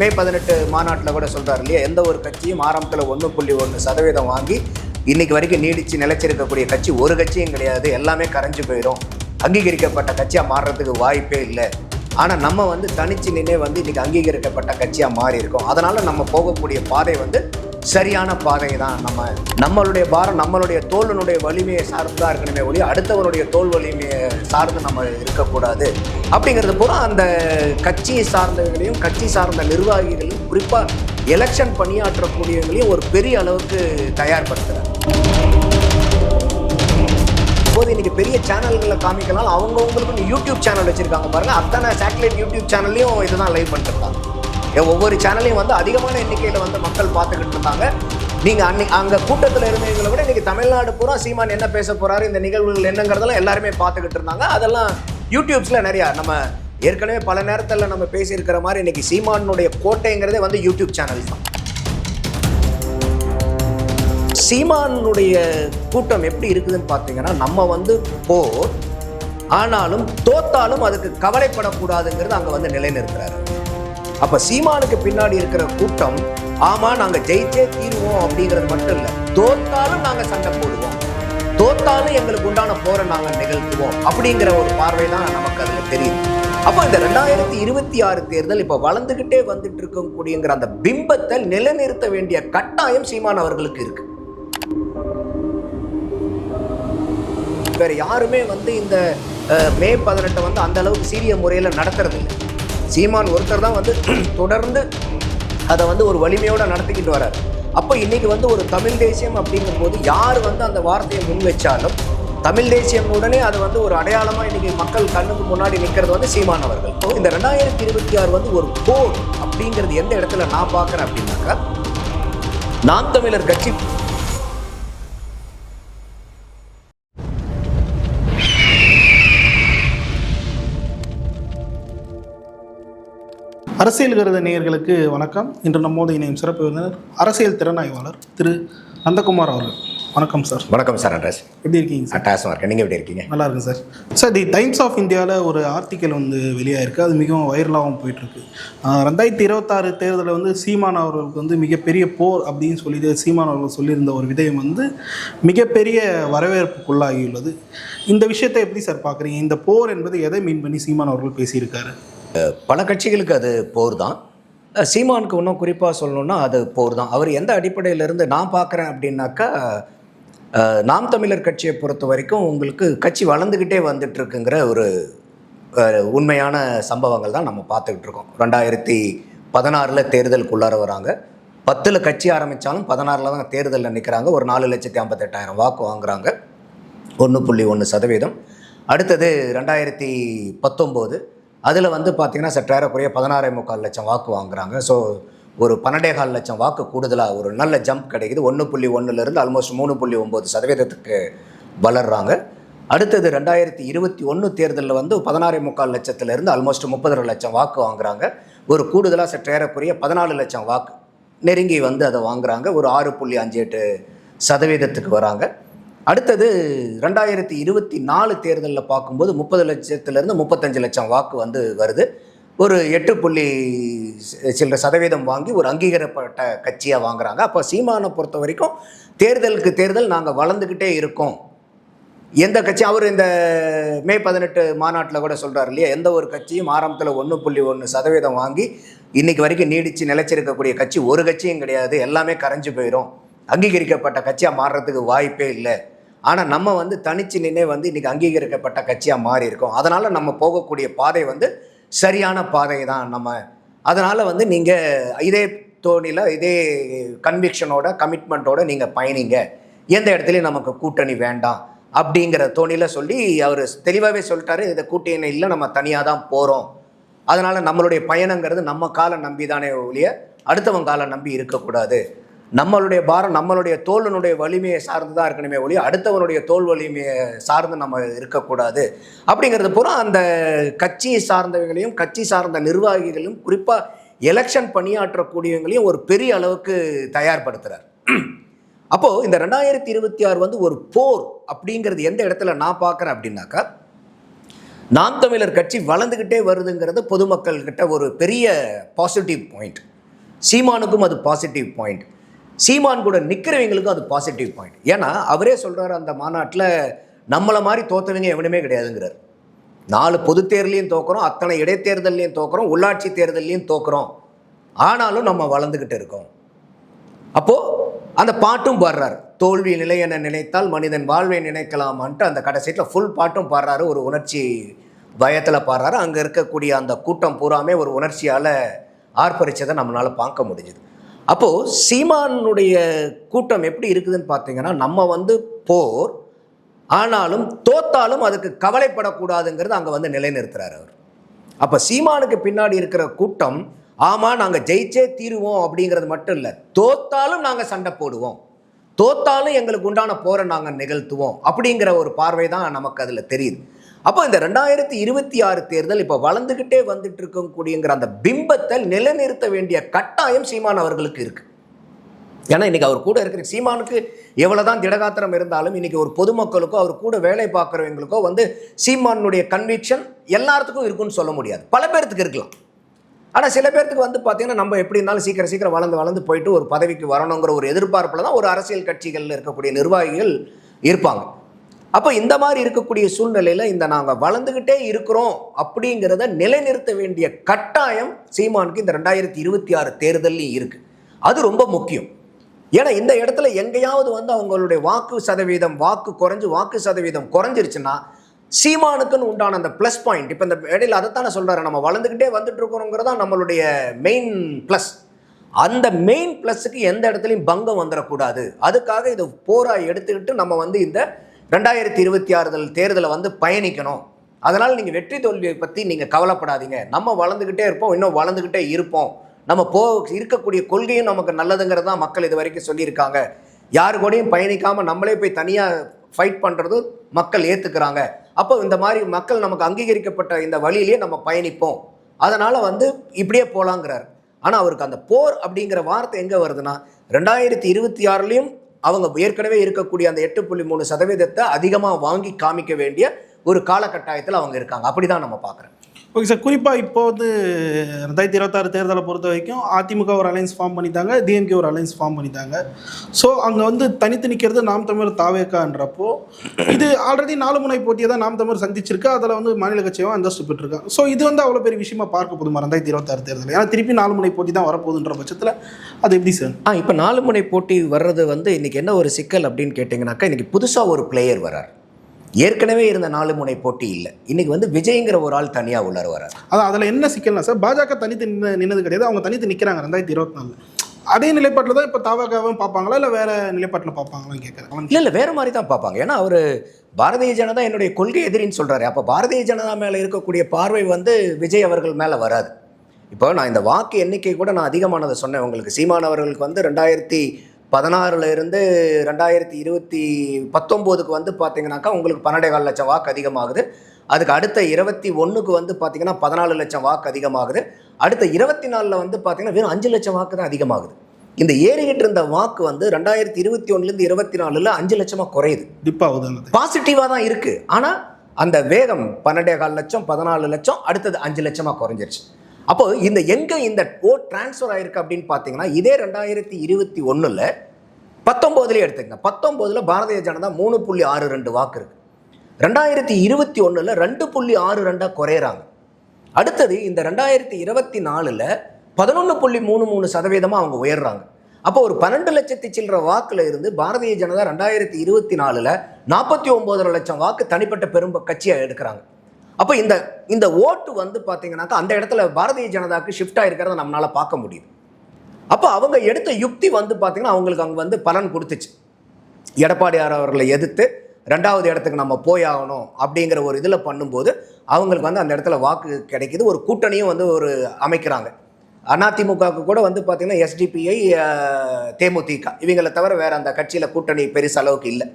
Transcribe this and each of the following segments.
மே பதினெட்டு மாநாட்டில் கூட சொல்கிறார் இல்லையா? எந்த ஒரு கட்சியும் ஆரம்பத்தில் ஒன்று புள்ளி ஒன்று சதவீதம் வாங்கி இன்னைக்கு வரைக்கும் நீடித்து நிலைச்சிருக்கக்கூடிய கட்சி ஒரு கட்சியும் கிடையாது. எல்லாமே கரைஞ்சு போயிடும் அங்கீகரிக்கப்பட்ட கட்சியாக மாறுறதுக்கு வாய்ப்பே இல்லை. ஆனால் நம்ம வந்து தனிச்சு நின்று வந்து இன்னைக்கு அங்கீகரிக்கப்பட்ட கட்சியாக மாறி இருக்கோம் நம்ம போகக்கூடிய பாதை வந்து சரியான பாதை தான் நம்ம நம்மளுடைய பாரம் நம்மளுடைய தோலினுடைய வலிமையை சார்ந்து தான் இருக்கணுமே ஒழிய அடுத்தவருடைய தோல் வலிமையை சார்ந்து நம்ம இருக்கக்கூடாது. அப்படிங்கிறது பூரா அந்த கட்சியை சார்ந்தவர்களையும் கட்சி சார்ந்த நிர்வாகிகளையும் குறிப்பாக எலெக்ஷன் பணியாற்றக்கூடியவங்களையும் ஒரு பெரிய அளவுக்கு தயார்படுத்துகிறார் போது இன்னைக்கு பெரிய சேனல்களை காமிக்கலாம். அவங்கவுங்களுக்கு யூடியூப் சேனல் வச்சுருக்காங்க பாருங்க. அத்தனை சேட்டலைட் யூடியூப் சேனல்லையும் இதுதான் லைவ் பண்ணிருக்காங்க ஒவ்வொரு சேனலையும் வந்து அதிகமான எண்ணிக்கையில் வந்து மக்கள் பார்த்துக்கிட்டு இருந்தாங்க. நீங்கள் அன்னைக்கு அங்கே கூட்டத்தில் இருந்தவங்களை விட இன்றைக்கி தமிழ்நாடு பூரா சீமான் என்ன பேச போகிறாரு இந்த நிகழ்வுகள் என்னங்கிறதெல்லாம் எல்லாருமே பார்த்துக்கிட்டு இருந்தாங்க. அதெல்லாம் யூடியூப்ஸில் நிறையா நம்ம ஏற்கனவே பல நேரத்தில் நம்ம பேசியிருக்கிற மாதிரி இன்றைக்கி சீமானுடைய கோட்டைங்கிறதே வந்து யூடியூப் சேனல் தான். சீமானுடைய கூட்டம் எப்படி இருக்குதுன்னு பார்த்தீங்கன்னா நம்ம வந்து போர் ஆனாலும் தோத்தாலும் அதுக்கு கவலைப்படக்கூடாதுங்கிறது அங்கே வந்து நிலைநிறுத்துறாரு. அப்ப சீமானுக்கு பின்னாடி இருக்கிற கூட்டம் ஆமா நாங்க ஜெயிச்சே தீருவோம் அப்படிங்கிறது மட்டும் இல்ல. தோத்தாலும் நாங்க சண்டை போடுவோம். தோத்தாலும் எங்களுக்கு உண்டான போரை நாங்க நிகழ்த்துவோம் அப்படிங்கிற ஒரு பார்வை தான் நமக்கு அதுல தெரியுது. அப்போ இந்த ரெண்டாயிரத்தி இருபத்தி ஆறு தேர்தல் இப்ப வளர்ந்துகிட்டே வந்துட்டு இருக்கக்கூடியங்கிற அந்த பிம்பத்தை நிலைநிறுத்த வேண்டிய கட்டாயம் சீமான் அவர்களுக்கு இருக்கு. வேற யாருமே வந்து இந்த அஹ், மே பதினெட்டை வந்து அந்த அளவுக்கு சீரிய முறையில் நடத்துறது இல்லை சீமான் ஒருத்தர் தான் வந்து தொடர்ந்து அதை வந்து ஒரு வலிமையோடு நடத்திக்கிட்டு வரார். அப்போ இன்றைக்கி வந்து ஒரு தமிழ் தேசியம் அப்படிங்கும்போது யார் வந்து அந்த வார்த்தையை முன் வச்சாலும் தமிழ் தேசியம் உடனே அது வந்து ஒரு அடையாளமாக இன்றைக்கி மக்கள் கண்ணுக்கு முன்னாடி நிற்கிறது வந்து சீமான் அவர்கள். இப்போ இந்த ரெண்டாயிரத்தி இருபத்தி ஆறு வந்து ஒரு போர் அப்படிங்கிறது எந்த இடத்துல நான் பார்க்குறேன் அப்படின்னாக்கா நாம் தமிழர் கட்சி அரசியல் கருத நேயர்களுக்கு வணக்கம். இன்று நம்மோடு இணையும் சிறப்பு விருந்தினர் அரசியல் திறனாய்வாளர் திரு நந்தகுமார் அவர்கள். வணக்கம் சார். வணக்கம் சார். அட்ரஸ் எப்படி இருக்கீங்க சார்? அட்டாசமாக இருக்கேன். நீங்கள் எப்படி இருக்கீங்க? நல்லா இருக்கு sir. Sir the Times of இந்தியாவில் ஒரு ஆர்டிக்கல் வந்து வெளியாயிருக்கு. அது மிகவும் வைரலாகவும் போயிட்டுருக்கு. ரெண்டாயிரத்தி இருபத்தாறு தேர்தலில் வந்து சீமான் அவர்களுக்கு வந்து மிகப்பெரிய போர் அப்படின்னு சொல்லிட்டு சீமான் அவர்கள் சொல்லியிருந்த ஒரு விடயம் வந்து மிகப்பெரிய வரவேற்புக்குள்ளாகியுள்ளது. இந்த விஷயத்தை எப்படி சார் பார்க்குறீங்க இந்த போர் என்பது எதை மீன் பண்ணி சீமான் அவர்கள் பேசியிருக்காரு? பல கட்சிகளுக்கு அது போர் தான் சீமானுக்கு இன்னும் குறிப்பாக சொல்லணும்னா அது போர் தான் அவர் எந்த அடிப்படையிலிருந்து நான் பார்க்குறேன் அப்படின்னாக்கா நாம் தமிழர் கட்சியை பொறுத்த வரைக்கும் உங்களுக்கு கட்சி வளர்ந்துக்கிட்டே வந்துட்டு இருக்குங்கிற ஒரு உண்மையான சம்பவங்கள் தான் நம்ம பார்த்துக்கிட்டு இருக்கோம். ரெண்டாயிரத்தி பதினாறில் தேர்தலுக்குள்ளார வராங்க. பத்தில் கட்சி ஆரம்பித்தாலும் பதினாறில் தான் தேர்தலில் நிற்கிறாங்க ஒரு நாலு லட்சத்தி ஐம்பத்தெட்டாயிரம் வாக்கு வாங்குறாங்க. ஒன்று புள்ளி ஒன்று சதவீதம். அடுத்தது ரெண்டாயிரத்தி பத்தொம்போது அதில் வந்து பார்த்திங்கன்னா சற்றாரக்குறைய பதினாறே முக்கால் லட்சம் வாக்கு வாங்குறாங்க. ஸோ ஒரு பன்னெண்டே கால் லட்சம் வாக்கு கூடுதலாக ஒரு நல்ல ஜம்ப் கிடைக்குது. ஒன்று புள்ளி ஒன்றுலேருந்து ஆல்மோஸ்ட் மூணு புள்ளி ஒம்பது சதவீதத்துக்கு வளர்கிறாங்க அடுத்தது ரெண்டாயிரத்தி இருபத்தி ஒன்று தேர்தலில் வந்து பதினாறே முக்கால் லட்சத்துலேருந்து ஆல்மோஸ்ட் முப்பது லட்சம் வாக்கு வாங்குறாங்க. ஒரு கூடுதலாக சற்றேறக்குரிய பதினாலு லட்சம் வாக்கு நெருங்கி வந்து அதை வாங்குறாங்க. ஒரு ஆறு புள்ளி அஞ்சு எட்டு சதவீதத்துக்கு வராங்க. அடுத்தது ரெண்டாயிரத்தி இருபத்தி நாலு தேர்தலில் பார்க்கும்போது முப்பது லட்சத்துலேருந்து முப்பத்தஞ்சு லட்சம் வாக்கு வந்து வருது. ஒரு எட்டு புள்ளி சி- சில்லற சதவீதம் வாங்கி ஒரு அங்கீகரப்பட்ட கட்சியாக வாங்குறாங்க. அப்போ சீமானை பொறுத்த வரைக்கும் தேர்தலுக்கு தேர்தல் நாங்கள் வளர்ந்துக்கிட்டே இருக்கோம். எந்த கட்சி அவர் இந்த மே பதினெட்டு மாநாட்டில் கூட சொல்கிறார் இல்லையா? எந்த ஒரு கட்சியும் ஆரம்பத்தில் ஒன்று புள்ளி ஒன்று சதவீதம் வாங்கி இன்னைக்கு வரைக்கும் நீடிச்சு நிலைச்சிருக்கக்கூடிய கட்சி ஒரு கட்சியும் கிடையாது. எல்லாமே கரைஞ்சு போயிடும் அங்கீகரிக்கப்பட்ட கட்சியாக மாறுறதுக்கு வாய்ப்பே இல்லை. ஆனால் நம்ம வந்து தனிச்சு நின்று வந்து இன்னைக்கு அங்கீகரிக்கப்பட்ட கட்சியாக மாறி இருக்கோம் அதனால் நம்ம போகக்கூடிய பாதை வந்து சரியான பாதை தான் நம்ம. அதனால் வந்து நீங்கள் இதே தோணியில் இதே கன்விக்ஷனோட கமிட்மெண்ட்டோட நீங்கள் பயணிங்க. எந்த இடத்துலையும் நமக்கு கூட்டணி வேண்டாம் அப்படிங்கிற தோணியில் சொல்லி அவர் தெளிவாகவே சொல்லிட்டாரு. இந்த கூட்டணி இல்லை நம்ம தனியாக தான் போகிறோம் அதனால் நம்மளுடைய பயணங்கிறது நம்ம காலை நம்பி தானே ஒழிய அடுத்தவங்க காலை நம்பி இருக்கக்கூடாது. நம்மளுடைய பாரம் நம்மளுடைய தோலனுடைய வலிமையை சார்ந்து தான் இருக்கணுமே ஒழிய அடுத்தவனுடைய தோல் வலிமையை சார்ந்து நம்ம இருக்கக்கூடாது. அப்படிங்கிறது பூரா அந்த கட்சியை சார்ந்தவங்களையும் கட்சி சார்ந்த நிர்வாகிகளையும் குறிப்பாக எலெக்ஷன் பணியாற்றக்கூடியவங்களையும் ஒரு பெரிய அளவுக்கு தயார்படுத்துகிறார் அப்போது இந்த ரெண்டாயிரத்தி இருபத்தி ஆறு வந்து ஒரு போர் அப்படிங்கிறது எந்த இடத்துல நான் பார்க்குறேன் அப்படின்னாக்கா நாம் தமிழர் கட்சி வளர்ந்துக்கிட்டே வருதுங்கிறது பொதுமக்கள்கிட்ட ஒரு பெரிய பாசிட்டிவ் பாயிண்ட் சீமானுக்கும் அது பாசிட்டிவ் பாயிண்ட் சீமான் கூட நிற்கிறவங்களுக்கும் அது பாசிட்டிவ் பாயிண்ட் ஏன்னா அவரே சொல்கிறார் அந்த மாநாட்டில் நம்மளை மாதிரி தோத்தவங்க எவனுமே கிடையாதுங்கிறார். நாலு பொது தேர்தலையும் தோக்குறோம் அத்தனை இடைத்தேர்தல்லையும் தோக்குறோம் உள்ளாட்சி தேர்தல்லையும் தோக்குறோம். ஆனாலும் நம்ம வளர்ந்துக்கிட்டு இருக்கோம். அப்போது அந்த பாட்டும் பாடுறாரு. தோல்வி நிலை என நினைத்தால் மனிதன் வாழ்வை நினைக்கலாமான்ட்டு அந்த கடைசியில் ஃபுல் பாட்டும் பாடுறாரு. ஒரு உணர்ச்சி பயத்தில் பாடுறாரு. அங்கே இருக்கக்கூடிய அந்த கூட்டம் பூராமே ஒரு உணர்ச்சியால் ஆர்ப்பரிச்சதை நம்மளால் பார்க்க முடிஞ்சுது. அப்போது சீமானுடைய கூட்டம் எப்படி இருக்குதுன்னு பார்த்தீங்கன்னா நம்ம வந்து போர் ஆனாலும் தோத்தாலும் அதுக்கு கவலைப்படக்கூடாதுங்கிறது அங்கே வந்து நிலைநிறுத்துறாரு அவர். அப்போ சீமானுக்கு பின்னாடி இருக்கிற கூட்டம் ஆமாம் நாங்கள் ஜெயிச்சே தீருவோம் அப்படிங்கிறது மட்டும் இல்லை தோத்தாலும் நாங்கள் சண்டை போடுவோம். தோத்தாலும் எங்களுக்கு உண்டான போரை நாங்கள் நிகழ்த்துவோம் அப்படிங்கிற ஒரு பார்வை தான் நமக்கு அதில் தெரியுது. அப்போ இந்த ரெண்டாயிரத்தி இருபத்தி ஆறு தேர்தல் இப்போ வளர்ந்துக்கிட்டே வந்துட்டு இருக்கக்கூடியங்கிற அந்த பிம்பத்தை நிலைநிறுத்த வேண்டிய கட்டாயம் சீமான் அவர்களுக்கு இருக்கு. ஏன்னா இன்னைக்கு அவர் கூட இருக்கிற சீமானுக்கு எவ்வளோதான் திடகாத்திரம் இருந்தாலும் இன்னைக்கு ஒரு பொதுமக்களுக்கோ அவர் கூட வேலை பார்க்குறவங்களுக்கோ வந்து சீமானுடைய கன்விக்ஷன் எல்லாத்துக்கும் இருக்குன்னு சொல்ல முடியாது. பல பேர்த்துக்கு இருக்கலாம். ஆனால் சில பேர்த்துக்கு வந்து பார்த்தீங்கன்னா நம்ம எப்படி இருந்தாலும் சீக்கிரம் சீக்கிரம் வளர்ந்து வளர்ந்து போயிட்டு ஒரு பதவிக்கு வரணுங்கிற ஒரு எதிர்பார்ப்பில் தான் ஒரு அரசியல் கட்சிகளில் இருக்கக்கூடிய நிர்வாகிகள் இருப்பாங்க. அப்போ இந்த மாதிரி இருக்கக்கூடிய சூழ்நிலையில் இந்த நாங்கள் வளர்ந்துக்கிட்டே இருக்கிறோம் அப்படிங்கிறத நிலைநிறுத்த வேண்டிய கட்டாயம் சீமானுக்கு இந்த ரெண்டாயிரத்தி இருபத்தி ஆறு தேர்தல்லையும் இருக்குது அது ரொம்ப முக்கியம். ஏன்னா இந்த இடத்துல எங்கேயாவது வந்து அவங்களுடைய வாக்கு சதவீதம் வாக்கு குறைஞ்சு வாக்கு சதவீதம் குறைஞ்சிருச்சுன்னா சீமானுக்குன்னு உண்டான அந்த ப்ளஸ் பாயிண்ட் இப்போ இந்த இடையில அதைத்தானே சொல்கிறாரு நம்ம வளர்ந்துக்கிட்டே வந்துட்டு இருக்கிறோங்கிறது தான் நம்மளுடைய மெயின் ப்ளஸ் அந்த மெயின் ப்ளஸ்ஸுக்கு எந்த இடத்துலையும் பங்கம் வந்துடக்கூடாது அதுக்காக இதை போராக எடுத்துக்கிட்டு நம்ம வந்து இந்த ரெண்டாயிரத்தி இருபத்தி ஆறுதல் தேர்தலை வந்து பயணிக்கணும். அதனால் நீங்கள் வெற்றி தோல்வியை பற்றி நீங்கள் கவலைப்படாதீங்க. நம்ம வளர்ந்துக்கிட்டே இருப்போம் இன்னும் வளர்ந்துக்கிட்டே இருப்போம். நம்ம போ இருக்கக்கூடிய கொள்கையும் நமக்கு நல்லதுங்கிறது தான் மக்கள் இது வரைக்கும் சொல்லியிருக்காங்க. யாரு கூடயும் பயணிக்காமல் நம்மளே போய் தனியாக ஃபைட் பண்ணுறது மக்கள் ஏற்றுக்கிறாங்க அப்போ இந்த மாதிரி மக்கள் நமக்கு அங்கீகரிக்கப்பட்ட இந்த வழியிலேயே நம்ம பயணிப்போம். அதனால் வந்து இப்படியே போகலாங்கிறார் ஆனால் அவருக்கு அந்த போர் அப்படிங்கிற வார்த்தை எங்கே வருதுன்னா ரெண்டாயிரத்தி இருபத்தி ஆறுலேயும் அவங்க ஏற்கனவே இருக்கக்கூடிய அந்த எட்டு புள்ளி மூணு சதவீதத்தை அதிகமாக வாங்கி காமிக்க வேண்டிய ஒரு காலகட்டாயத்தில் அவங்க இருக்காங்க. அப்படி தான் நம்ம பார்க்குறோம். ஓகே சார் குறிப்பாக இப்போ வந்து ரெண்டாயிரத்தி இருபத்தாறு தேர்தலை பொறுத்த வரைக்கும் அதிமுக ஒரு அலைன்ஸ் ஃபார்ம் பண்ணிட்டாங்க டிஎம்கே ஒரு அலைன்ஸ் ஃபார்ம் பண்ணிட்டாங்க. ஸோ அங்கே வந்து தனித்து நிற்கிறது நாம் தமிழர் தாவேக்கான்றப்போ இது ஆல்ரெடி நாலு முனை போட்டியை தான் நாம் தமிழர் சந்திச்சிருக்கு. அதில் வந்து மாநில கட்சியும் அந்தஸ்து பெற்றிருக்காங்க ஸோ இது வந்து அவ்வளோ பெரிய விஷயமா பார்க்க போதுமா ரெண்டாயிரத்தி இருபத்தாறு தேர்தல்? ஏன்னா திருப்பி நாலு முனை போட்டி தான் வரப்போகுதுன்ற பட்சத்தில் அது எப்படி சார் ஆ இப்போ நாலு முனை போட்டி வர்றது வந்து இன்னைக்கு என்ன ஒரு சிக்கல் அப்படின்னு கேட்டிங்கனாக்கா இன்னைக்கு புதுசாக ஒரு பிளேயர் வரார். ஏற்கனவே இருந்த நாலு முனை போட்டி இல்லை. இன்னைக்கு வந்து விஜய்ங்கிற ஒரு ஆள் தனியாக உள்ளார வரார். அதான் அதில் என்ன சிக்கல்னா சார் பாஜக தனித்து நின்று நின்னது கிடையாது. அவங்க தனித்து நிற்கிறாங்க ரெண்டாயிரத்தி இருபத்தி நாலு அதே நிலைப்பாட்டில் தான் இப்போ தாவகாவும் பார்ப்பாங்களா இல்லை வேற நிலைப்பாட்டில் பார்ப்பாங்களான்னு கேட்குறேன் இல்லை இல்லை வேற மாதிரி தான் பார்ப்பாங்க. ஏன்னா அவர் பாரதிய ஜனதா என்னுடைய கொள்கை எதிரின்னு சொல்கிறாரு அப்போ பாரதிய ஜனதா மேலே இருக்கக்கூடிய பார்வை வந்து விஜய் அவர்கள் மேலே வராது. இப்போ நான் இந்த வாக்கு எண்ணிக்கை கூட நான் அதிகமானதை சொன்னேன். உங்களுக்கு சீமான் அவர்களுக்கு வந்து ரெண்டாயிரத்தி பதினாறுல இருந்து ரெண்டாயிரத்தி இருபத்தி பத்தொம்போதுக்கு வந்து பார்த்தீங்கன்னாக்கா உங்களுக்கு பன்னெண்டே கால் லட்சம் வாக்கு அதிகமாகுது. அதுக்கு அடுத்த இருபத்தி ஒன்றுக்கு வந்து பார்த்தீங்கன்னா பதினாலு லட்சம் வாக்கு அதிகமாகுது. அடுத்த இருபத்தி நாலில் வந்து பார்த்தீங்கன்னா வெறும் அஞ்சு லட்சம் வாக்கு தான் அதிகமாகுது. இந்த ஏறிக்கிட்டு இருந்த வாக்கு வந்து ரெண்டாயிரத்தி இருபத்தி ஒன்றுலேருந்து இருபத்தி நாலில் அஞ்சு லட்சமாக குறையுது. பாசிட்டிவாக தான் இருக்குது ஆனால் அந்த வேகம் பன்னெண்டே கால் லட்சம் பதினாலு லட்சம் அடுத்தது அஞ்சு லட்சமாக குறைஞ்சிருச்சு. அப்போ இந்த எங்கே இந்த ஓட் டிரான்ஸ்ஃபர் ஆயிருக்கு அப்படின்னு பார்த்தீங்கன்னா இதே ரெண்டாயிரத்தி இருபத்தி ஒன்றில் பத்தொம்போதுலேயே எடுத்துக்கங்க. பத்தொம்போதில் பாரதிய ஜனதா மூணு புள்ளி ஆறு ரெண்டு வாக்கு இருக்கு. ரெண்டாயிரத்தி இருபத்தி ஒன்றில் ரெண்டு புள்ளி ஆறு ரெண்டாக குறையிறாங்க. அடுத்தது இந்த ரெண்டாயிரத்தி இருபத்தி நாலில் பதினொன்று புள்ளி மூணு மூணு சதவீதமாக அவங்க உயர்றாங்க. அப்போ ஒரு பன்னெண்டு லட்சத்தி சில்லற வாக்கில் இருந்து பாரதிய ஜனதா ரெண்டாயிரத்தி இருபத்தி நாலில் நாற்பத்தி ஒம்போதரை லட்சம் வாக்கு தனிப்பட்ட பெரும் கட்சியாக எடுக்கிறாங்க. அப்போ இந்த இந்த ஓட்டு வந்து பார்த்தீங்கன்னாக்கா அந்த இடத்துல பாரதிய ஜனதாவுக்கு ஷிஃப்ட் ஆகிருக்கிறத நம்மளால பார்க்க முடியுது. அப்போ அவங்க எடுத்த யுக்தி வந்து பார்த்தீங்கன்னா அவங்களுக்கு அங்கே வந்து பலன் கொடுத்துச்சு. எடப்பாடியார் அவர்களை எதிர்த்து ரெண்டாவது இடத்துக்கு நம்ம போய் ஆகணும் அப்படிங்கிற ஒரு இதில் பண்ணும்போது அவங்களுக்கு வந்து அந்த இடத்துல வாக்கு கிடைக்கிது. ஒரு கூட்டணியும் வந்து ஒரு அமைக்கிறாங்க. அதிமுகவுக்கு கூட வந்து பார்த்தீங்கன்னா எஸ்டிபிஐ தேமுதிக. இவங்களை தவிர வேறு அந்த கட்சியில் கூட்டணி பெருசளவுக்கு இல்லை.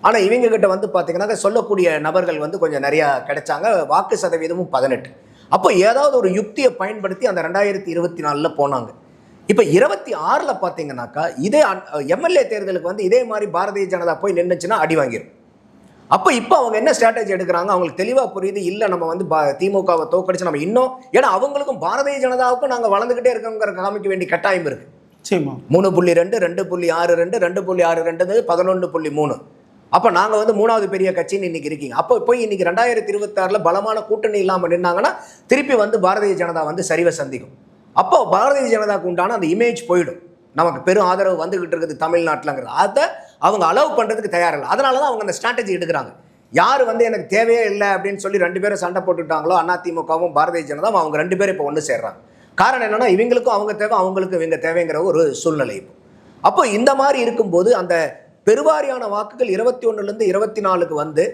ஆனால் இவங்க கிட்ட வந்து பார்த்தீங்கன்னா சொல்லக்கூடிய நபர்கள் வந்து கொஞ்சம் நிறையா கிடைச்சாங்க. வாக்கு சதவீதமும் பதினெட்டு. அப்போ ஏதாவது ஒரு யுக்தியை பயன்படுத்தி அந்த ரெண்டாயிரத்தி இருபத்தி நாலில் போனாங்க. இப்போ இருபத்தி ஆறில் பார்த்தீங்கன்னாக்கா இதே எம்எல்ஏ தேர்தலுக்கு வந்து இதே மாதிரி பாரதிய ஜனதா போய் நின்றுச்சுன்னா அடி வாங்கிடும் அப்போ இப்போ அவங்க என்ன ஸ்ட்ராட்டஜி எடுக்கிறாங்க? அவங்களுக்கு தெளிவாக புரியுது. இல்லை நம்ம வந்து பா- திமுகவை தோக்கடிச்சு நம்ம இன்னும் ஏன்னா அவங்களுக்கும் பாரதிய ஜனதாவுக்கும் நாங்கள் வளர்ந்துக்கிட்டே இருக்கோங்கிற காமிக்க வேண்டிய கட்டாயம் இருக்கு. நிச்சயமா. மூணு புள்ளி ரெண்டு ரெண்டு புள்ளி ஆறு ரெண்டு ரெண்டு புள்ளி ஆறு ரெண்டு பதினொன்று புள்ளி மூணு. அப்போ நாங்கள் வந்து மூணாவது பெரிய கட்சின்னு இன்னைக்கு இருக்கீங்க. அப்போ போய் இன்னைக்கு ரெண்டாயிரத்தி இருபத்தாறில் பலமான கூட்டணி இல்லாமல் நின்னாங்கன்னா திருப்பி வந்து பாரதிய ஜனதா வந்து சரிவை சந்திக்கும். அப்போ பாரதிய ஜனதாக்கு உண்டான அந்த இமேஜ் போயிடும். நமக்கு பெரும் ஆதரவு வந்துகிட்டு இருக்குது தமிழ்நாட்டிலங்கிறது. அதை அவங்க அலோவ் பண்ணுறதுக்கு தயாரில்லை அதனால தான் அவங்க அந்த ஸ்ட்ராட்டஜி எடுக்கிறாங்க. யார் வந்து எனக்கு தேவையே இல்லை அப்படின்னு சொல்லி ரெண்டு பேரும் சண்டை போட்டுட்டாங்களோ அதிமுகவும் பாரதிய ஜனதாவும் அவங்க ரெண்டு பேரும் இப்போ ஒன்று சேர்றாங்க. காரணம் என்னென்னா இவங்களுக்கும் அவங்க தேவை அவங்களுக்கும் இவங்க தேவைங்கிற ஒரு சூழ்நிலை இப்போ. அப்போ இந்த மாதிரி இருக்கும்போது அந்த பெருவாரியான வாக்குகள் இருபத்தி ஒன்றுலேருந்து இருபத்தி நாலுக்கு வந்து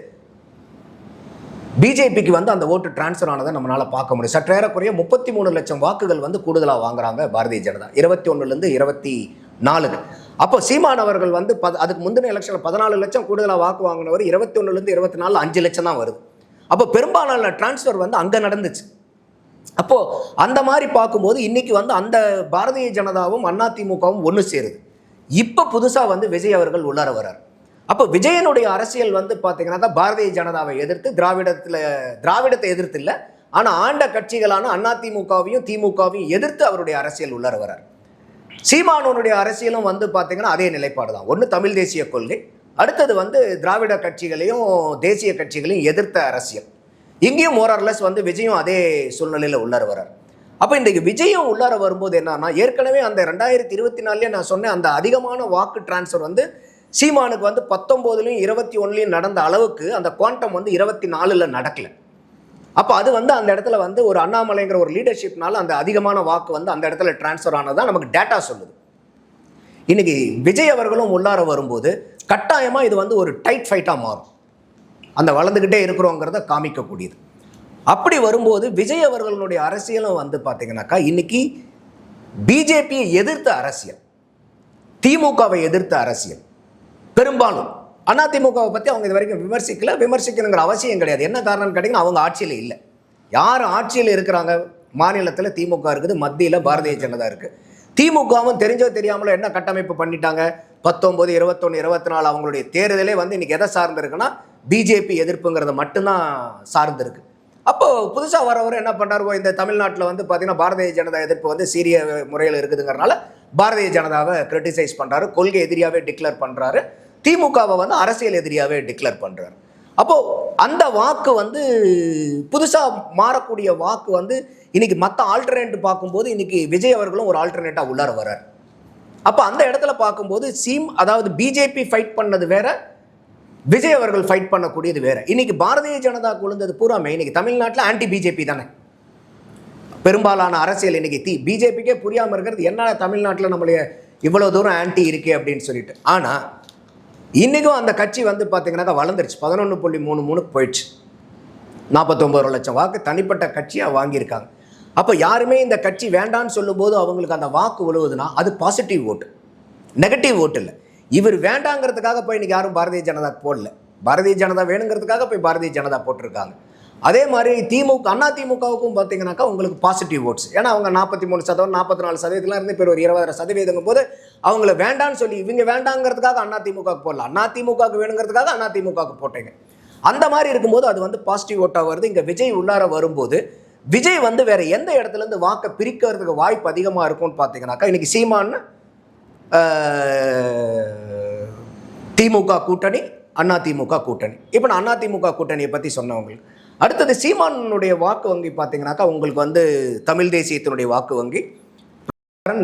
பிஜேபிக்கு வந்து அந்த ஓட்டு டிரான்ஸ்ஃபர் ஆனதை நம்மளால் பார்க்க முடியும். சற்றேறக்குறைய முப்பத்தி மூணு லட்சம் வாக்குகள் வந்து கூடுதலாக வாங்குறாங்க பாரதிய ஜனதா. இருபத்தி ஒன்றுலேருந்து இருபத்தி நாலுக்கு. அப்போ சீமான் அவர்கள் வந்து பத அதுக்கு முந்தின எலெக்ஷனில் பதினாலு லட்சம் கூடுதலாக வாக்கு வாங்கினவர் இருபத்தி ஒன்றுலேருந்து இருபத்தி நாலு அஞ்சு லட்சம் தான் வருது. அப்போ பெரும்பாலான டிரான்ஸ்ஃபர் வந்து அங்கே நடந்துச்சு. அப்போது அந்த மாதிரி பார்க்கும்போது இன்றைக்கி வந்து அந்த பாரதிய ஜனதாவும் அதிமுகவும் ஒன்று சேருது. இப்போ புதுசாக வந்து விஜய் அவர்கள் உள்ளார வர்றார். அப்போ விஜயனுடைய அரசியல் வந்து பார்த்தீங்கன்னாக்கா பாரதிய ஜனதாவை எதிர்த்து திராவிடத்தில் திராவிடத்தை எதிர்த்து இல்லை ஆனால் ஆண்ட கட்சிகளான அதிமுகவையும் திமுகவையும் எதிர்த்து அவருடைய அரசியல் உள்ளார வர்றார். சீமானோனுடைய அரசியலும் வந்து பார்த்தீங்கன்னா அதே நிலைப்பாடு தான். ஒன்று தமிழ் தேசிய கொள்கை அடுத்தது வந்து திராவிட கட்சிகளையும் தேசிய கட்சிகளையும் எதிர்த்த அரசியல். இங்கேயும் ஓரர்லஸ் வந்து விஜயும் அதே சூழ்நிலையில் உள்ளார வர்றார். அப்போ இன்றைக்கு விஜயம் உள்ளார வரும்போது என்னன்னா ஏற்கனவே அந்த ரெண்டாயிரத்தி இருபத்தி நாலுலேயே நான் சொன்னேன் அந்த அதிகமான வாக்கு டிரான்ஸ்ஃபர் வந்து சீமானுக்கு வந்து பத்தொம்போதுலையும் இருபத்தி ஒன்றுலையும் நடந்த அளவுக்கு அந்த குவாண்டம் வந்து இருபத்தி நாலில் நடக்கலை. அப்போ அது வந்து அந்த இடத்துல வந்து ஒரு அண்ணாமலைங்கிற ஒரு லீடர்ஷிப்னால அந்த அதிகமான வாக்கு வந்து அந்த இடத்துல டிரான்ஸ்ஃபர் ஆனதான் நமக்கு டேட்டா சொல்லுது. இன்னைக்கு விஜய் அவர்களும் உள்ளார வரும்போது கட்டாயமாக இது வந்து ஒரு டைட் ஃபைட்டாக மாறும். அந்த வளர்ந்துக்கிட்டே இருக்கிறோங்கிறத காமிக்கக்கூடியது. அப்படி வரும்போது விஜய் அவர்களுடைய அரசியலும் வந்து பார்த்தீங்கன்னாக்கா இன்னைக்கு பிஜேபியை எதிர்த்த அரசியல் திமுகவை எதிர்த்த அரசியல். பெரும்பாலும் அதிமுகவை பற்றி அவங்க இது வரைக்கும் விமர்சிக்கல விமர்சிக்கணுங்கிற அவசியம் கிடையாது. என்ன காரணம் கேட்டிங்கன்னா அவங்க ஆட்சியில் இல்லை. யார் ஆட்சியில் இருக்கிறாங்க? மாநிலத்தில் திமுக இருக்குது மத்தியில் பாரதிய ஜனதா இருக்குது திமுகவும் தெரிஞ்சோ தெரியாமலோ என்ன கட்டமைப்பு பண்ணிட்டாங்க? பத்தொம்போது இருபத்தொன்று இருபத்தி நாலு அவங்களுடைய தேர்தலே வந்து இன்றைக்கி எதை சார்ந்திருக்குன்னா பிஜேபி எதிர்ப்புங்கிறத மட்டும்தான் சார்ந்திருக்கு. அப்போ புதுசாக வரவர் என்ன பண்ணுறாரு இந்த தமிழ்நாட்டில் வந்து பார்த்தீங்கன்னா பாரதிய ஜனதா எதிர்ப்பு வந்து சீரிய முறையில் இருக்குதுங்கிறனால பாரதிய ஜனதாவை கிரிட்டிசைஸ் பண்ணுறாரு கொள்கை எதிரியாகவே டிக்ளேர் பண்ணுறாரு திமுகவை வந்து அரசியல் எதிரியாகவே டிக்ளேர் பண்ணுறாரு அப்போது அந்த வாக்கு வந்து புதுசாக மாறக்கூடிய வாக்கு வந்து இன்னைக்கு மற்ற ஆல்டர்னேட் பார்க்கும்போது இன்னைக்கு விஜய் அவர்களும் ஒரு ஆல்டர்னேட்டாக உள்ளார வர்றார். அப்போ அந்த இடத்துல பார்க்கும்போது சீம் அதாவது பிஜேபி ஃபைட் பண்ணது வேற விஜய் அவர்கள் ஃபைட் பண்ணக்கூடியது வேற. இன்னைக்கு பாரதிய ஜனதா குழுந்தது பூராமே இன்னைக்கு தமிழ்நாட்டில் ஆன்டி பிஜேபி தானே. பெரும்பாலான அரசியல் இன்னைக்கு தீ. பிஜேபிக்கே புரியாமல் இருக்கிறது என்ன தமிழ்நாட்டில் நம்மளுடைய இவ்வளோ தூரம் ஆன்டி இருக்கே அப்படின்னு சொல்லிட்டு. ஆனால் இன்றைக்கும் அந்த கட்சி வந்து பார்த்தீங்கன்னாக்கா வளர்ந்துருச்சு. பதினொன்று புள்ளி மூணு மூணுக்கு போயிடுச்சு. நாற்பத்தொம்பது லட்சம் வாக்கு தனிப்பட்ட கட்சியாக வாங்கியிருக்காங்க. அப்போ யாருமே இந்த கட்சி வேண்டான்னு சொல்லும்போது அவங்களுக்கு அந்த வாக்கு விழுவுதுன்னா அது பாசிட்டிவ் ஓட்டு நெகட்டிவ் ஓட்டு இல்லை. இவர் வேண்டாங்கிறதுக்காக போய் இன்றைக்கி யாரும் பாரதிய ஜனதா போடல. பாரதிய ஜனதா வேணுங்கிறதுக்காக போய் பாரதிய ஜனதா போட்டிருக்காங்க. அதே மாதிரி திமுக அண்ணா திமுகவுக்கும் பார்த்தீங்கன்னாக்கா உங்களுக்கு பாசிட்டிவ் ஓட்ஸ் ஏன்னா அவங்க நாற்பத்தி மூணு சதவீதம் நாற்பத்தி நாலு சதவீதத்துலாம் இருந்து இப்போ ஒரு இருபதாயிர சதவீதங்கும் போது அவங்கள வேண்டான்னு சொல்லி இவங்க வேண்டாங்கிறதுக்காக அண்ணா திமுகவுக்கு போடல. அண்ணா திமுகவுக்கு வேணுங்கிறதுக்காக அண்ணா திமுகவுக்கு போட்டீங்க. அந்த மாதிரி இருக்கும்போது அது வந்து பாசிட்டிவ் ஓட்டாக வருது. இங்கே விஜய் உள்ளார வரும்போது விஜய் வந்து வேற எந்த இடத்துல இருந்து வாக்கை பிரிக்கிறதுக்கு வாய்ப்பு அதிகமாக இருக்கும்னு பார்த்தீங்கன்னாக்கா இன்னைக்கு சீமான்னு திமுக கூட்டணி அண்ணா திமுக கூட்டணி. இப்போ நான் அண்ணா திமுக கூட்டணியை பற்றி சொன்னேன் உங்களுக்கு. அடுத்தது சீமானுடைய வாக்கு வங்கி பார்த்தீங்கன்னாக்கா உங்களுக்கு வந்து தமிழ் தேசியத்தினுடைய வாக்கு வங்கி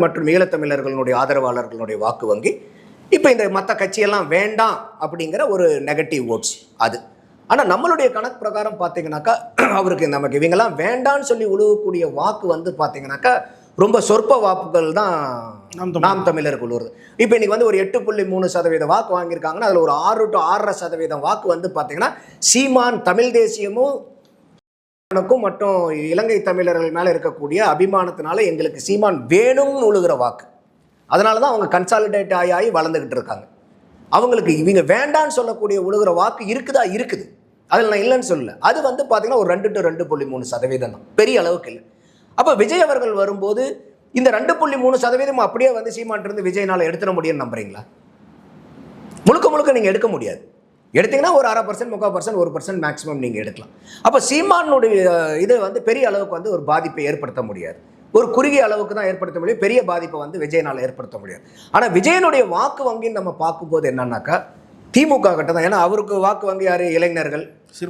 மற்றும் ஈழத்தமிழர்களுடைய ஆதரவாளர்களுடைய வாக்கு வங்கி. இப்போ இந்த மற்ற கட்சியெல்லாம் வேண்டாம் அப்படிங்கிற ஒரு நெகட்டிவ் ஓட்ஸ் அது. ஆனால் நம்மளுடைய கணக்கு பிரகாரம் பார்த்தீங்கன்னாக்கா அவருக்கு நமக்கு இவங்கெல்லாம் வேண்டான்னு சொல்லி உழுவக்கூடிய வாக்கு வந்து பார்த்தீங்கன்னாக்கா ரொம்ப சொற்ப வாக்குகள் தான் நாம் தமிழர். நாம் தமிழருக்கு உழுவுறது இப்போ இன்னைக்கு வந்து ஒரு எட்டு புள்ளி மூணு சதவீத வாக்கு வாங்கியிருக்காங்கன்னா அதில் ஒரு ஆறு டு ஆறரை சதவீதம் வாக்கு வந்து பார்த்தீங்கன்னா சீமான் தமிழ் தேசியமும் மற்றும் இலங்கை தமிழர்கள் மேலே இருக்கக்கூடிய அபிமானத்தினால எங்களுக்கு சீமான் வேணும்னு உழுகிற வாக்கு. அதனால தான் அவங்க கன்சாலிடேட் ஆகி ஆகி வளர்ந்துக்கிட்டு இருக்காங்க. அவங்களுக்கு இவங்க வேண்டான்னு சொல்லக்கூடிய உழுகிற வாக்கு இருக்குதா? இருக்குது. அதில் நான் இல்லைன்னு சொல்லல. அது வந்து பார்த்தீங்கன்னா ஒரு ரெண்டு டு ரெண்டு புள்ளி மூணு சதவீதம் தான். பெரிய அளவுக்கு இல்லை. அப்போ விஜய் அவர்கள் வரும்போது இந்த ரெண்டு புள்ளி மூணு சதவீதம் அப்படியே வந்து சீமான் இருந்து விஜய்னால எடுத்துட முடியும்னு நம்புறீங்களா? முழுக்க முழுக்க நீங்கள் எடுக்க முடியாது. எடுத்தீங்கன்னா ஒரு அரை பர்சன்ட் முக்கால் பர்சன்ட் ஒரு பர்சன்ட் மேக்ஸிமம் நீங்கள் எடுக்கலாம். அப்போ சீமானுடைய இது வந்து பெரிய அளவுக்கு வந்து ஒரு பாதிப்பை ஏற்படுத்த முடியாது. ஒரு குறுகிய அளவுக்கு தான் ஏற்படுத்த முடியும். பெரிய பாதிப்பை வந்து விஜயனால் ஏற்படுத்த முடியாது. ஆனால் விஜயனுடைய வாக்கு வங்கின்னு நம்ம பார்க்கும்போது என்னன்னாக்கா திமுக கிட்ட தான். ஏன்னா அவருக்கு வாக்கு வங்கி யார்? இளைஞர்கள்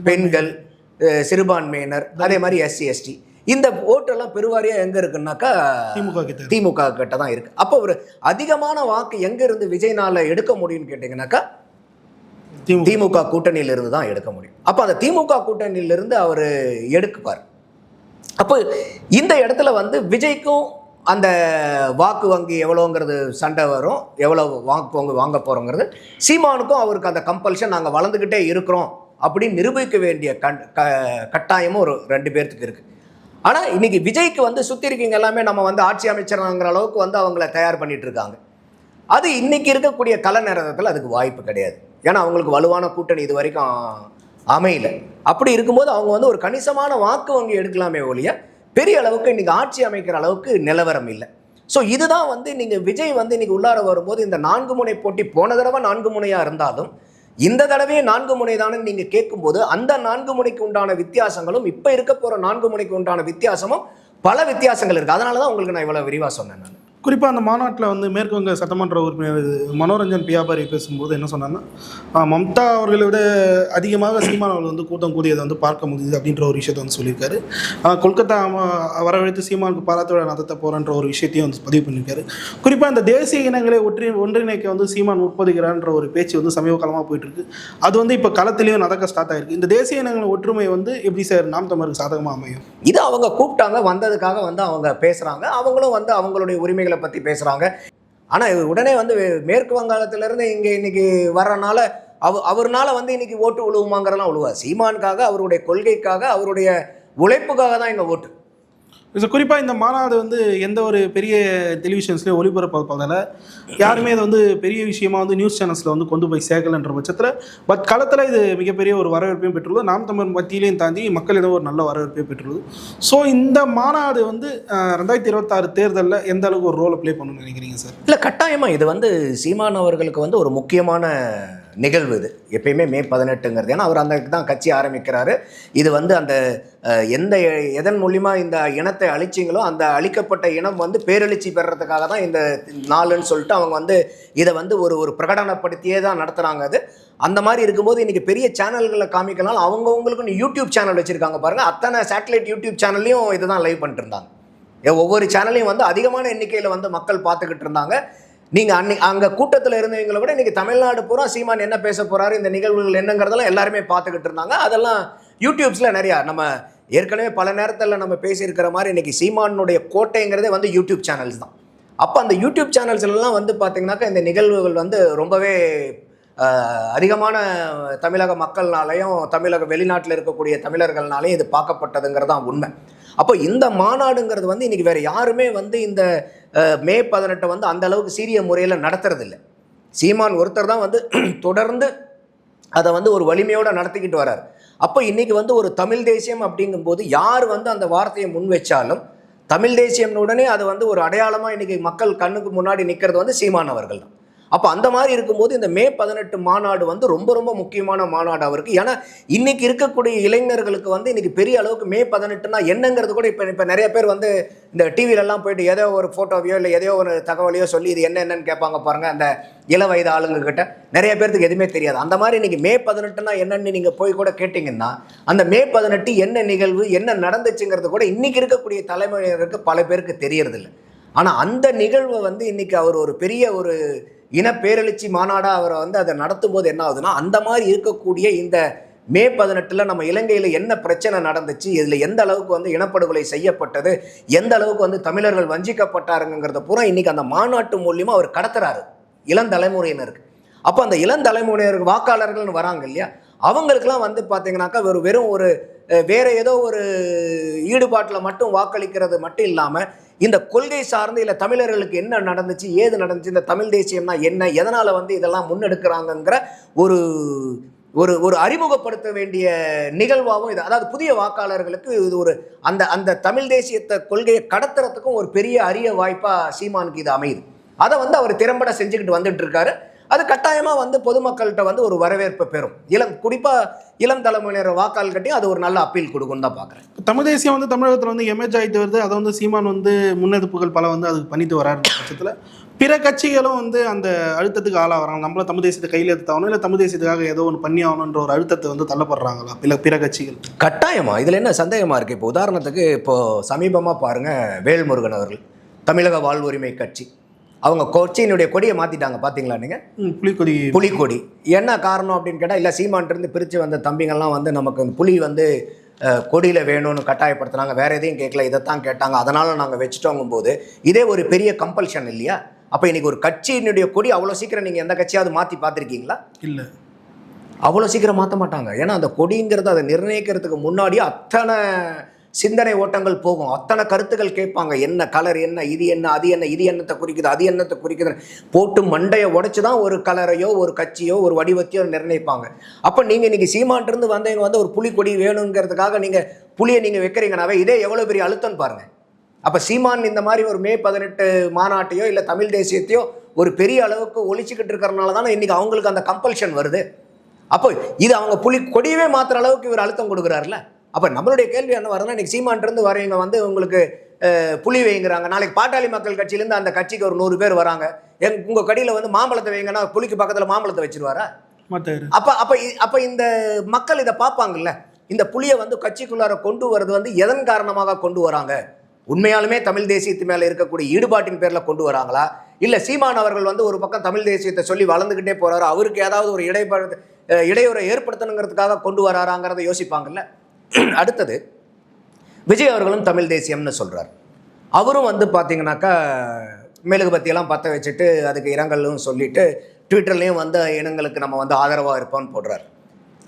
பெண்கள் சிறுபான்மையினர். அதே மாதிரி எஸ்சி எஸ்டி. இந்த ஓட்டெல்லாம் பெருவாரியாக எங்கே இருக்குன்னாக்கா திமுக கிட்ட திமுக கிட்ட தான் இருக்கு. அப்போ ஒரு அதிகமான வாக்கு எங்க இருந்து விஜய்னால எடுக்க முடியும்னு கேட்டிங்கனாக்கா திமுக. திமுக கூட்டணியில இருந்து தான் எடுக்க முடியும். அப்போ அந்த திமுக கூட்டணியில இருந்து அவர் எடுக்குப்பார் அப்போ இந்த இடத்துல வந்து விஜய்க்கும் அந்த வாக்கு வங்கி எவ்வளோங்கிறது சண்டை வரும் எவ்வளோ வாக்கு வங்கி வாங்க போகிறோங்கிறது சீமானுக்கும் அவருக்கு அந்த கம்பல்ஷன் நாங்கள் வளர்ந்துக்கிட்டே இருக்கிறோம் அப்படின்னு நிரூபிக்க வேண்டிய கண் க கட்டாயமும் ஒரு ரெண்டு பேர்த்துக்கு இருக்குது ஆனால் இன்னைக்கு விஜய்க்கு வந்து சுற்றி இருக்கீங்க எல்லாமே நம்ம வந்து ஆட்சி அமைச்சர்ங்கிற அளவுக்கு வந்து அவங்கள தயார் பண்ணிட்டு இருக்காங்க. அது இன்னைக்கு இருக்கக்கூடிய கல நேரத்தில் அதுக்கு வாய்ப்பு கிடையாது. ஏன்னா அவங்களுக்கு வலுவான கூட்டணி இது வரைக்கும் அமையல. அப்படி இருக்கும்போது அவங்க வந்து ஒரு கணிசமான வாக்கு வங்கி எடுக்கலாமே ஒழிய பெரிய அளவுக்கு இன்னைக்கு ஆட்சி அமைக்கிற அளவுக்கு நிலவரம் இல்லை. ஸோ இதுதான் வந்து நீங்கள் விஜய் வந்து இன்னைக்கு உள்ளார வரும்போது இந்த நான்கு முனை போட்டி போன தடவை நான்கு முனையாக இருந்தாலும் இந்த தடவையே நான்கு முனை தானே நீங்கள் கேட்கும்போது அந்த நான்கு முனைக்கு உண்டான வித்தியாசங்களும் இப்போ இருக்க போகிற நான்கு முனைக்கு உண்டான வித்தியாசமும் பல வித்தியாசங்கள் இருக்குது அதனால தான் உங்களுக்கு நான் இவ்வளோ விரிவாக சொன்னேன் நான். குறிப்பாக அந்த மாநாட்டில் வந்து மேற்கு வங்க சட்டமன்ற உறுப்பினர் மனோரஞ்சன் பியாபாரி பேசும்போது என்ன சொன்னார்னா மம்தா அவர்களை விட அதிகமாக சீமான் அவர்கள் வந்து கூட்டம் கூடியதை வந்து பார்க்க முடியுது அப்படின்ற ஒரு விஷயத்தை வந்து சொல்லியிருக்காரு. கொல்கத்தா வரவழைத்து சீமானுக்கு பாராட்டு நடத்த போகிறன்ற ஒரு விஷயத்தையும் வந்து பதிவு பண்ணியிருக்காரு. குறிப்பாக இந்த தேசிய இனங்களை ஒற்றி ஒன்றிணைக்க வந்து சீமான் உட்படுகிறான்ற ஒரு பேச்சு வந்து சமீப காலமாக போயிட்டு இருக்கு அது வந்து இப்போ களத்திலையும் நடக்க ஸ்டார்ட் ஆயிருக்கு. இந்த தேசிய இனங்களின் ஒற்றுமை வந்து எப்படி சார் நாம் தமிழருக்கு சாதகமாக அமையும்? இது அவங்க கூப்பிட்டாங்க வந்ததுக்காக வந்து அவங்க பேசுகிறாங்க அவங்களும் வந்து அவங்களுடைய உரிமைகளை பற்றி பேசுகிறாங்க ஆனால் உடனே வந்து மேற்கு வங்காளத்திலேருந்து இங்கே இன்னைக்கு வர்றனால அவ அவர்னால வந்து இன்னைக்கு ஓட்டு விழுவுமாங்கிறலாம் விழுவா சீமானுக்காக அவருடைய கொள்கைக்காக அவருடைய உழைப்புக்காக தான் இங்கே ஓட்டு. ஸோ குறிப்பாக இந்த மாநாடு வந்து எந்த ஒரு பெரிய டெலிவிஷன்ஸ்லேயும் ஒளிபரப்பதால் யாருமே இதை வந்து பெரிய விஷயமா வந்து நியூஸ் சேனல்ஸில் வந்து கொண்டு போய் சேர்க்கலன்ற பட்சத்தில் பட் களத்தில் இது மிகப்பெரிய ஒரு வரவேற்பையும் பெற்றுள்ளது. நாம் தமிழ் மத்தியிலையும் தாண்டி மக்களிடம் ஒரு நல்ல வரவேற்பையும் பெற்றுள்ளது. ஸோ இந்த மாநாடு வந்து ரெண்டாயிரத்தி இருபத்தாறு தேர்தலில் எந்த அளவுக்கு ஒரு ரோலை ப்ளே பண்ணணும்னு நினைக்கிறீங்க சார் இல்லை கட்டாயமாக இது வந்து சீமான் அவர்களுக்கு வந்து ஒரு முக்கியமான நிகழ்வு இது. எப்பயுமே மே பதினெட்டுங்கிறது. ஏன்னா அவர் அந்த தான் கட்சி ஆரம்பிக்கிறாரு. இது வந்து அந்த எந்த எதன் மூலியமாக இந்த இனத்தை அழிச்சிங்களோ அந்த அழிக்கப்பட்ட இனம் வந்து பேரெழுச்சி பெறத்துக்காக தான் இந்த நாளுன்னு சொல்லிட்டு அவங்க வந்து இதை வந்து ஒரு ஒரு பிரகடனப்படுத்தியே தான் நடத்துகிறாங்க அது. அந்த மாதிரி இருக்கும்போது இன்றைக்கி பெரிய சேனல்களை காமிக்கலாம் அவங்கவுங்களுக்குன்னு யூடியூப் சேனல் வச்சுருக்காங்க பாருங்கள் அத்தனை சேட்டலைட் யூடியூப் சேனல்லையும் இதுதான் லைவ் பண்ணிட்டு இருந்தாங்க. ஒவ்வொரு சேனலையும் வந்து அதிகமான எண்ணிக்கையில் வந்து மக்கள் பார்த்துக்கிட்டு இருந்தாங்க. நீங்கள் அன்னை அங்கே கூட்டத்தில் இருந்தவங்களை விட இன்னைக்கு தமிழ்நாடு பூரா சீமான் என்ன பேச போகிறாரு இந்த நிகழ்வுகள் என்னங்கிறதெல்லாம் எல்லாருமே பார்த்துக்கிட்டு இருந்தாங்க. அதெல்லாம் யூடியூப்ஸில் நிறையா நம்ம ஏற்கனவே பல நேரத்தில் நம்ம பேசியிருக்கிற மாதிரி இன்றைக்கி சீமானுடைய கோட்டைங்கிறதே வந்து யூடியூப் சேனல்ஸ் தான். அப்போ அந்த யூடியூப் சேனல்ஸ்லாம் வந்து பார்த்திங்கனாக்கா இந்த நிகழ்வுகள் வந்து ரொம்பவே அதிகமான தமிழக மக்கள்னாலையும் தமிழக வெளிநாட்டில் இருக்கக்கூடிய தமிழர்கள்னாலையும் இது பார்க்கப்பட்டதுங்கிறது தான் உண்மை. அப்போ இந்த மாநாடுங்கிறது வந்து இன்னைக்கு வேறு யாருமே வந்து இந்த மே பதினெட்டை வந்து அந்த அளவுக்கு சீரிய முறையில் நடத்துறதில்ல. சீமான் ஒருத்தர் தான் வந்து தொடர்ந்து அதை வந்து ஒரு வலிமையோடு நடத்திக்கிட்டு வரார். அப்போ இன்றைக்கி வந்து ஒரு தமிழ் தேசியம் அப்படிங்கும்போது யார் வந்து அந்த வார்த்தையை முன் வச்சாலும் தமிழ் தேசியம்னு உடனே அது வந்து ஒரு அடையாளமாக இன்றைக்கி மக்கள் கண்ணுக்கு முன்னாடி நிற்கிறது வந்து சீமான் அவர்கள் தான். அப்போ அந்த மாதிரி இருக்கும்போது இந்த மே பதினெட்டு மாநாடு வந்து ரொம்ப ரொம்ப முக்கியமான மாநாடு அவருக்கு. ஏன்னா இன்னைக்கு இருக்கக்கூடிய இளைஞர்களுக்கு வந்து இன்னைக்கு பெரிய அளவுக்கு மே பதினெட்டுனா என்னங்கிறது கூட இப்போ இப்போ நிறைய பேர் வந்து இந்த டிவிலெல்லாம் போயிட்டு ஏதோ ஒரு ஃபோட்டோவையோ இல்லை ஏதோ ஒரு தகவலையோ சொல்லி இது என்ன என்னன்னு கேட்பாங்க பாருங்கள் அந்த இள வயது ஆளுங்க கிட்ட நிறைய பேர்த்துக்கு எதுவுமே தெரியாது. அந்த மாதிரி இன்னைக்கு மே பதினெட்டுனா என்னன்னு நீங்கள் போய் கூட கேட்டிங்கன்னா அந்த மே பதினெட்டு என்ன நிகழ்வு என்ன நடந்துச்சுங்கிறது கூட இன்னைக்கு இருக்கக்கூடிய தலைமுறையினருக்கு பல பேருக்கு தெரியறதில்ல. ஆனால் அந்த நிகழ்வை வந்து இன்னைக்கு அவர் ஒரு பெரிய ஒரு இனப்பேரெழுச்சி மாநாடாக அவரை வந்து அதை நடத்தும் போது என்ன ஆகுதுன்னா அந்த மாதிரி இருக்கக்கூடிய இந்த மே பதினெட்டில் நம்ம இலங்கையில் என்ன பிரச்சனை நடந்துச்சு இதில் எந்த அளவுக்கு வந்து இனப்படுகொலை செய்யப்பட்டது எந்த அளவுக்கு வந்து தமிழர்கள் வஞ்சிக்கப்பட்டாருங்கிறத பூரா இன்றைக்கி அந்த மாநாட்டு மூலியமாக அவர் கடத்துறாரு. இளந்தலைமுறையினருக்கு அப்போ அந்த இளந்தலைமுறையினருக்கு வாக்காளர்கள்னு வராங்க இல்லையா? அவங்களுக்கெல்லாம் வந்து பார்த்தீங்கன்னாக்கா வெறும் வெறும் ஒரு வேற ஏதோ ஒரு ஈடுபாட்டில் மட்டும் வாக்களிக்கிறது மட்டும் இல்லாமல் இந்த கொள்கை சார்ந்து இல்லை தமிழர்களுக்கு என்ன நடந்துச்சு ஏது நடந்துச்சு இந்த தமிழ் தேசியம்னா என்ன எதனால் வந்து இதெல்லாம் முன்னெடுக்கிறாங்கங்கிற ஒரு ஒரு ஒரு அறிமுகப்படுத்த வேண்டிய நிகழ்வாகவும் இது அதாவது புதிய வாக்காளர்களுக்கு இது ஒரு அந்த அந்த தமிழ் தேசியத்தை கொள்கையை கடத்துறதுக்கும் ஒரு பெரிய அரிய வாய்ப்பாக சீமானுக்கு இது அமையுது. அதை வந்து அவர் திறம்பட செஞ்சுக்கிட்டு வந்துட்டு இருக்காரு. அது கட்டாயமாக வந்து பொதுமக்கள்கிட்ட வந்து ஒரு வரவேற்பை பெறும். இளம் குறிப்பாக இளம் தலைமுறையினர் வாக்காளர் கட்டி அது ஒரு நல்ல அப்பீல் கொடுக்கும்னு தான் பார்க்குறேன். தமிழ் தேசியம் வந்து தமிழகத்தில் வந்து எமேஜ் ஆகிட்டு வருது. அதை வந்து சீமான் வந்து முன்னெடுப்புகள் பல வந்து அதுக்கு பண்ணிட்டு வராரு பட்சத்தில். பிற கட்சிகளும் வந்து அந்த அழுத்தத்துக்கு ஆளாகிறாங்க. நம்மள தமிழ் தேசியத்தை கையில் எடுத்தாகணும் இல்லை தமிழ் தேசியத்துக்காக ஏதோ ஒன்று பண்ணி ஆகணுன்ற ஒரு அழுத்தத்தை வந்து தள்ளப்படுறாங்களா இல்லை பிற கட்சிகள்? கட்டாயமா. இதில் என்ன சந்தேகமாக இருக்குது இப்போ உதாரணத்துக்கு இப்போ சமீபமாக பாருங்கள் வேல்முருகன் அவர்கள் தமிழக வாழ்வுரிமை கட்சி. அவங்க கொச்சியினுடைய கொடியை மாற்றிட்டாங்க பார்த்தீங்களா நீங்கள் புலிக்கொடி. புலிக்கொடி. என்ன காரணம் அப்படின்னு கேட்டால் இல்லை சீமான்ட்டிருந்து பிரித்து வந்த தம்பிங்கள்லாம் வந்து நமக்கு புலி வந்து கொடியில் வேணும்னு கட்டாயப்படுத்துனாங்க. வேற எதையும் கேட்கல இதைத்தான் கேட்டாங்க. அதனால் நாங்கள் வச்சுட்டோங்கும் போது இதே ஒரு பெரிய கம்பல்ஷன் இல்லையா? அப்போ இன்னைக்கு ஒரு கட்சியினுடைய கொடி அவ்வளோ சீக்கிரம் நீங்கள் எந்த கட்சியாவது மாற்றி பார்த்துருக்கீங்களா? இல்லை. அவ்வளோ சீக்கிரம் மாற்ற மாட்டாங்க. ஏன்னா அந்த கொடிங்கிறது அதை நிர்ணயிக்கிறதுக்கு முன்னாடி அத்தனை சிந்தனை ஓட்டங்கள் போகும். அத்தனை கருத்துக்கள் கேட்பாங்க. என்ன கலர் என்ன இது என்ன அது என்ன இது என்னத்தை குறிக்குது அது என்னத்தை குறிக்குது போட்டு மண்டையை உடைச்சு தான் ஒரு கலரையோ ஒரு கட்சியோ ஒரு வடிவத்தையோ நிர்ணயிப்பாங்க. அப்போ நீங்கள் இன்னைக்கு சீமான்ட்டிருந்து வந்தவங்க வந்து ஒரு புலி கொடி வேணுங்கிறதுக்காக நீங்கள் புளியை நீங்கள் வைக்கிறீங்கனாவே இதே எவ்வளோ பெரிய அழுத்தம் பாருங்கள் அப்போ சீமான் இந்த மாதிரி ஒரு மே பதினெட்டு மாநாட்டையோ இல்லை தமிழ் தேசியத்தையோ ஒரு பெரிய அளவுக்கு ஒழிச்சுக்கிட்டு இருக்கிறனால தானே இன்னைக்கு அவங்களுக்கு அந்த கம்பல்ஷன் வருது. அப்போ இது அவங்க புலி கொடியவே மாற்றுற அளவுக்கு இவர் அழுத்தம் கொடுக்குறாருல அப்போ நம்மளுடைய கேள்வி என்ன வருதுன்னா இன்னைக்கு சீமான்ட்டிருந்து வரவங்க வந்து உங்களுக்கு புலி வைங்கிறாங்க. நாளைக்கு பாட்டாளி மக்கள் கட்சியிலேருந்து அந்த கட்சிக்கு ஒரு நூறு பேர் வராங்க. எங் உங்கள் கடியில் வந்து மாம்பழத்தை வைங்கன்னா புலிக்கு பக்கத்தில் மாம்பழத்தை வச்சிருவாரா? அப்போ அப்போ அப்போ இந்த மக்கள் இதை பார்ப்பாங்கல்ல. இந்த புலியை வந்து கட்சிக்குள்ளார கொண்டு வர்றது வந்து எதன் காரணமாக கொண்டு வராங்க? உண்மையாலுமே தமிழ் தேசியத்து மேலே இருக்கக்கூடிய ஈடுபாட்டின் பேரில் கொண்டு வராங்களா? இல்லை சீமான் அவர்கள் வந்து ஒரு பக்கம் தமிழ் தேசியத்தை சொல்லி வளர்ந்துக்கிட்டே போறாரு? அவருக்கு ஏதாவது ஒரு இடைப்பாடு இடையூறை ஏற்படுத்தணுங்கிறதுக்காக கொண்டு வராராங்கிறத யோசிப்பாங்கல்ல? அடுத்தது விஜய் அவர்களும் தமிழ் தேசியம்னு சொல்றார். அவரும் வந்து பார்த்தீங்கன்னாக்கா மெழுகுபத்தியெல்லாம் பற்ற வச்சுட்டு அதுக்கு இரங்கலும் சொல்லிட்டு ட்விட்டர்லேயும் வந்து இனங்களுக்கு நம்ம வந்து ஆதரவாக இருப்போம்னு போடுறார்.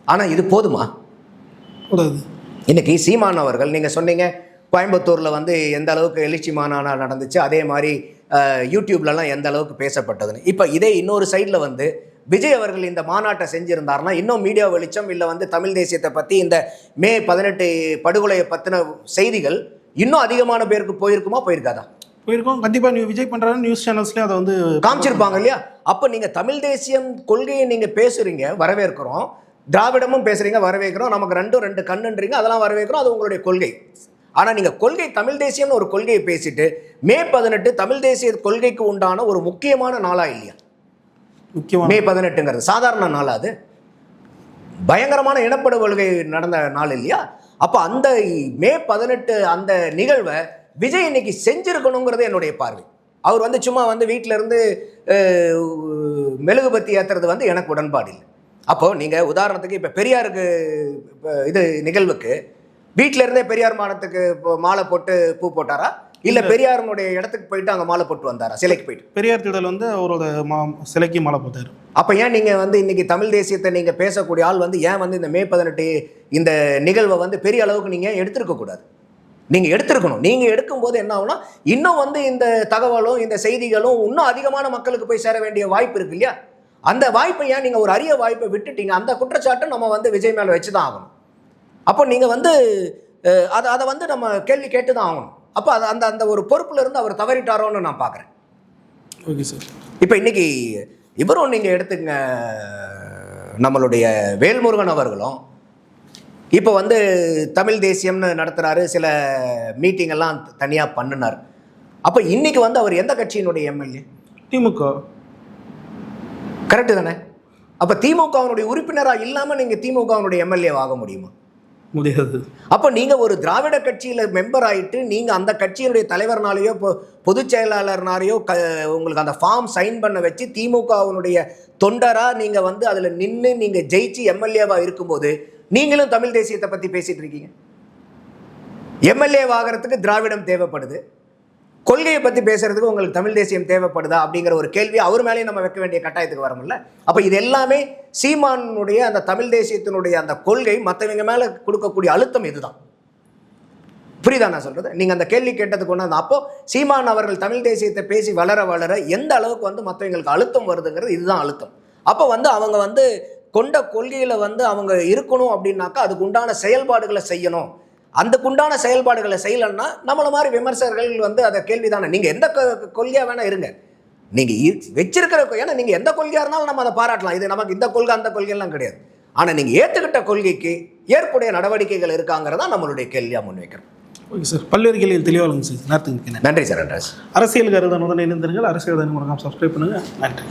ஆனால் இது போதுமா? கூடாது இன்னைக்கு சீமான் அவர்கள் நீங்கள் சொன்னீங்க கோயம்புத்தூரில் வந்து எந்த அளவுக்கு எழுச்சி மாநாடு நடந்துச்சு அதே மாதிரி யூடியூப்லலாம் எந்த அளவுக்கு பேசப்பட்டதுன்னு. இப்போ இதே இன்னொரு சைடில் வந்து விஜய் அவர்கள் இந்த மாநாட்டை செஞ்சிருந்தாருன்னா இன்னும் மீடியா வெளிச்சம் இல்லை வந்து தமிழ் தேசியத்தை பற்றி இந்த மே பதினெட்டு படுகொலையை பற்றின செய்திகள் இன்னும் அதிகமான பேருக்கு போயிருக்குமா போயிருக்காதா? போயிருக்கோம். கண்டிப்பாக நீ விஜய் பண்ணுறாரு நியூஸ் சேனல்ஸ்லேயும் அதை வந்து காமிச்சிருப்பாங்க இல்லையா? அப்போ நீங்கள் தமிழ் தேசியம் கொள்கையை நீங்கள் பேசுறீங்க வரவேற்கிறோம். திராவிடமும் பேசுறீங்க வரவேற்கிறோம். நமக்கு ரெண்டும் ரெண்டு கண்ணுன்றீங்க அதெல்லாம் வரவேற்கிறோம். அது உங்களுடைய கொள்கை. ஆனால் நீங்கள் கொள்கை தமிழ் தேசியம்னு ஒரு கொள்கையை பேசிட்டு மே பதினெட்டு தமிழ் தேசிய கொள்கைக்கு உண்டான ஒரு முக்கியமான நாளா இல்லையா? முக்கியமாக மே பதினெட்டுங்கிறது. சாதாரண நாளா அது. பயங்கரமான இனப்படுகொள்கை நடந்த நாள் இல்லையா? அப்போ அந்த மே பதினெட்டு அந்த நிகழ்வை விஜய் இன்னைக்கு செஞ்சுருக்கணுங்கிறது என்னுடைய பார்வை. அவர் வந்து சும்மா வந்து வீட்டிலேருந்து மெழுகுபத்தி ஏத்துறது வந்து எனக்கு உடன்பாடு இல்லை. அப்போ நீங்கள் உதாரணத்துக்கு இப்போ பெரியாருக்கு இது நிகழ்வுக்கு வீட்டிலேருந்தே பெரியார் மானத்துக்கு இப்போ மாலை போட்டு பூ போட்டாரா? இல்ல பெரியாருடைய இடத்துக்கு போயிட்டு அங்க மாலை போட்டு வந்தாரா? சிலைக்கு போயிட்டு? பெரியார் திடல் வந்து அவரோட மா சிலைக்கு மாலை போட்டார். அப்போ ஏன் நீங்கள் வந்து இன்னைக்கு தமிழ் தேசியத்தை நீங்கள் பேசக்கூடிய ஆள் வந்து ஏன் வந்து இந்த மே பதினெட்டு இந்த நிகழ்வை வந்து பெரிய அளவுக்கு நீங்கள் எடுத்திருக்க கூடாது? நீங்கள் எடுத்திருக்கணும். நீங்கள் எடுக்கும்போது என்ன ஆகும்னா இன்னும் வந்து இந்த தகவலும் இந்த செய்திகளும் இன்னும் அதிகமான மக்களுக்கு போய் சேர வேண்டிய வாய்ப்பு இருக்கு இல்லையா? அந்த வாய்ப்பை ஏன் நீங்கள் ஒரு அரிய வாய்ப்பை விட்டுட்டீங்க? அந்த குற்றச்சாட்டை நம்ம வந்து விஜய் மேலே வச்சு தான் ஆகணும். அப்போ நீங்கள் வந்து அதை அதை வந்து நம்ம கேள்வி கேட்டு தான் ஆகணும். அப்போ அது அந்த அந்த ஒரு பொறுப்புல இருந்து அவர் தவறிட்டாரோன்னு நான் பார்க்குறேன் ஓகே சார். இப்போ இன்னைக்கு இவரும் நீங்கள் எடுத்துங்க நம்மளுடைய வேல்முருகன் அவர்களும் இப்போ வந்து தமிழ் தேசியம்னு நடத்துகிறாரு சில மீட்டிங் எல்லாம் தனியாக பண்ணினார். அப்போ இன்னைக்கு வந்து அவர் எந்த கட்சியினுடைய எம்எல்ஏ? திமுக. கரெக்டு தானே? அப்போ திமுகவினுடைய உறுப்பினராக இல்லாமல் நீங்கள் திமுகவினுடைய எம்எல்ஏ ஆக முடியுமா? முடியாது. அப்போ நீங்கள் ஒரு திராவிட கட்சியில் மெம்பர் ஆகிட்டு நீங்கள் அந்த கட்சியினுடைய தலைவர்னாலேயோ இப்போ பொதுச் செயலாளர்னாலேயோ க உங்களுக்கு அந்த ஃபார்ம் சைன் பண்ண வச்சு திமுகவினுடைய தொண்டராக நீங்கள் வந்து அதில் நின்று நீங்கள் ஜெயிச்சு எம்எல்ஏவாக இருக்கும்போது நீங்களும் தமிழ் தேசியத்தை பற்றி பேசிகிட்டு இருக்கீங்க. எம்எல்ஏ ஆகிறதுக்கு திராவிடம் தேவைப்படுது. கொள்கையை பற்றி பேசுறதுக்கு உங்களுக்கு தமிழ் தேசியம் தேவைப்படுதா அப்படிங்கிற ஒரு கேள்வி அவர் மேலேயும் நம்ம வைக்க வேண்டிய கட்டாயத்துக்கு வரோம்ல? அப்போ இது எல்லாமே சீமானுடைய அந்த தமிழ் தேசியத்தினுடைய அந்த கொள்கை மற்றவங்க மேலே கொடுக்கக்கூடிய அழுத்தம் இதுதான். புரியுதா நான் சொல்றது? நீங்க அந்த கேள்வி கேட்டதுக்கு ஒன்று அப்போ சீமான் அவர்கள் தமிழ் தேசியத்தை பேசி வளர வளர எந்த அளவுக்கு வந்து மற்றவங்களுக்கு அழுத்தம் வருதுங்கிறது இதுதான் அழுத்தம். அப்போ வந்து அவங்க வந்து கொண்ட கொள்கையில் வந்து அவங்க இருக்கணும் அப்படின்னாக்கா அதுக்கு உண்டான செயல்பாடுகளை செய்யணும். அதுக்குண்டான செயல்பாடுகளை செய்யலைன்னா நம்மள மாதிரி விமர்சகர்கள் வந்து அதை கேள்வி தானே நீங்கள் எந்த கொ- கொள்கையா வேணா இருங்க. நீங்கள் வச்சிருக்கிற ஏன்னா நீங்கள் எந்த கொள்கையாக இருந்தாலும் நம்ம அதை பாராட்டலாம். இது நமக்கு இந்த கொள்கை அந்த கொள்கையெல்லாம் கிடையாது. ஆனால் நீங்கள் ஏற்றுக்கிட்ட கொள்கைக்கு ஏற்புடைய நடவடிக்கைகள் இருக்காங்கிறதா நம்மளுடைய கேள்வியாக முன்வைக்கிறோம் ஓகே சார். பல்வேறு கேள்விகள் தெளிவாக சார். நன்றி. சார். அரசியல் கருதனுடன் இணைந்திருங்கள். அரசியல் கருதன் முறையாக சப்ஸ்கிரைப் பண்ணுங்கள் நன்றி.